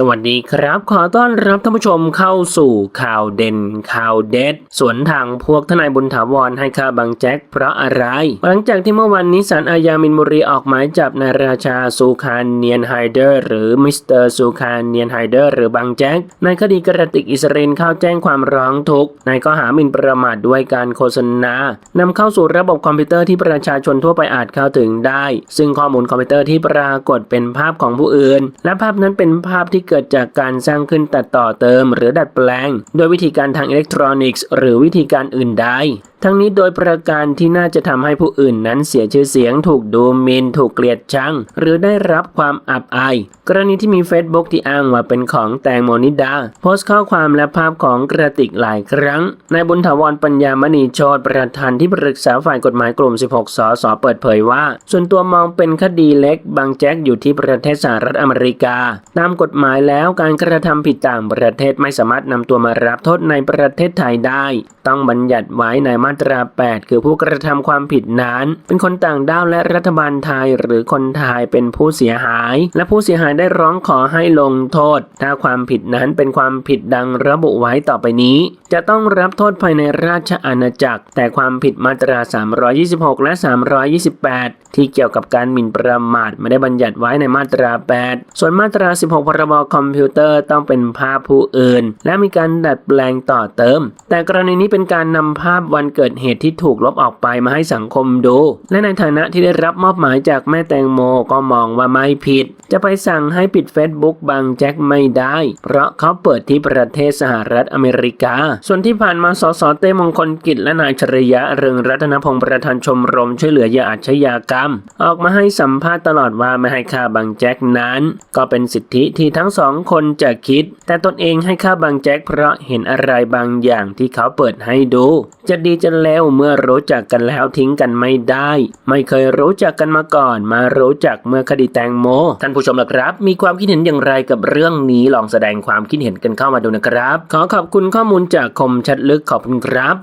สวัสดีครับ ขอต้อนรับท่านผู้ชมเข้าสู่ข่าวเด่นข่าวเด็ดสวนทางพวกทนายบุญถาวรให้ค่าบางแจ็คเพราะอะไร หลังจากที่เมื่อวันนี้ศาลอาญามินบุรีออกหมายจับนายราชาซูคานเนียนไฮเดอร์หรือมิสเตอร์ซูคานเนียนไฮเดอร์หรือบางแจ็คในคดีกระติกอิสราเอลเข้าแจ้งความร้องทุกข์ในข้อหาหมิ่นประมาทด้วยการโฆษณานำเข้าสู่ระบบคอมพิวเตอร์ที่ประชาชนทั่วไปอาจเข้าถึงได้ ซึ่งข้อมูลคอมพิวเตอร์ที่ปรากฏเป็นภาพของผู้อื่น และภาพนั้นเป็นภาพที่เกิดจากการสร้างขึ้นตัดต่อเติม หรือดัดแปลง โดยวิธีการทางอิเล็กทรอนิกส์ หรือวิธีการอื่นใดทั้งนี้โดยประการที่น่าจะทำให้ผู้อื่นนั้นเสียชื่อเสียง ถูกดูหมินถูกเกลียดชัง หรือได้รับความอับอาย กรณีที่มี Facebook ที่อ้างว่าเป็นของแตงโมนิดา โพสต์ข้อความและภาพของกระติกหลายครั้งนายบุญถาวรปัญญามณีโชตประธานที่ปรึกษาฝ่ายกฎหมายกลุ่ม 16 สสเปิดเผยว่า ส่วนตัวมองเป็นคดีเล็ก บางแจ็คอยู่ที่ประเทศสหรัฐอเมริกา ตามกฎหมายแล้วการกระทำผิดต่างประเทศไม่สามารถนำตัวมารับโทษในประเทศไทยได้ ต้องบัญญัติไว้ในมาตรา 8 คือผู้กระทำความผิดนั้น เป็นคนต่างด้าวและรัฐบาลไทยหรือคนไทยเป็นผู้เสียหาย และผู้เสียหายได้ร้องขอให้ลงโทษ ถ้าความผิดนั้นเป็นความผิดดังระบุไว้ต่อไปนี้ จะต้องรับโทษภายในราชอาณาจักร แต่ความผิดมาตรา 326 และ 328 ที่เกี่ยวกับการหมิ่นประมาทไม่ได้บัญญัติไว้ในมาตรา 8 ส่วนมาตรา 16 พรบคอมพิวเตอร์ต้องเป็นภาพผู้อื่น และมีการดัดแปลงต่อเติม แต่กรณีนี้เป็นการนำภาพวันเกิดเหตุที่ถูกลบออกไปมาให้สังคมดู และในฐานะที่ได้รับมอบหมายจากแม่แตงโมก็มองว่าไม่ผิด จะไปสั่งให้ปิด Facebook บางแจ็คไม่ได้ เพราะเขาเปิดที่ประเทศสหรัฐอเมริกา ส่วนที่ผ่านมาสสเต้มงคลกิจและนายชริยะเรืองรัตนพงศ์ประธานชมรมช่วยเหลือเหยื่ออาชญากรรม ออกมาให้สัมภาษณ์ตลอดว่าไม่ให้ค่าบางแจ็คนั้น ก็เป็นสิทธิที่ทั้งสองคนจะคิด แต่ตนเองให้ค่าบางแจ็คเพราะเห็นอะไรบางอย่างที่เขาเปิดให้ดู จะดีจะแล้วเมื่อรู้จักกันแล้วทิ้งกันไม่ได้ ไม่เคยรู้จักกันมาก่อน มารู้จักเมื่อคดีแตงโม ท่านผู้ชมล่ะครับ มีความคิดเห็นอย่างไรกับเรื่องนี้ลองแสดงความคิดเห็นกันเข้ามาดูนะครับ ขอขอบคุณข้อมูลจากคมชัดลึกขอบคุณครับ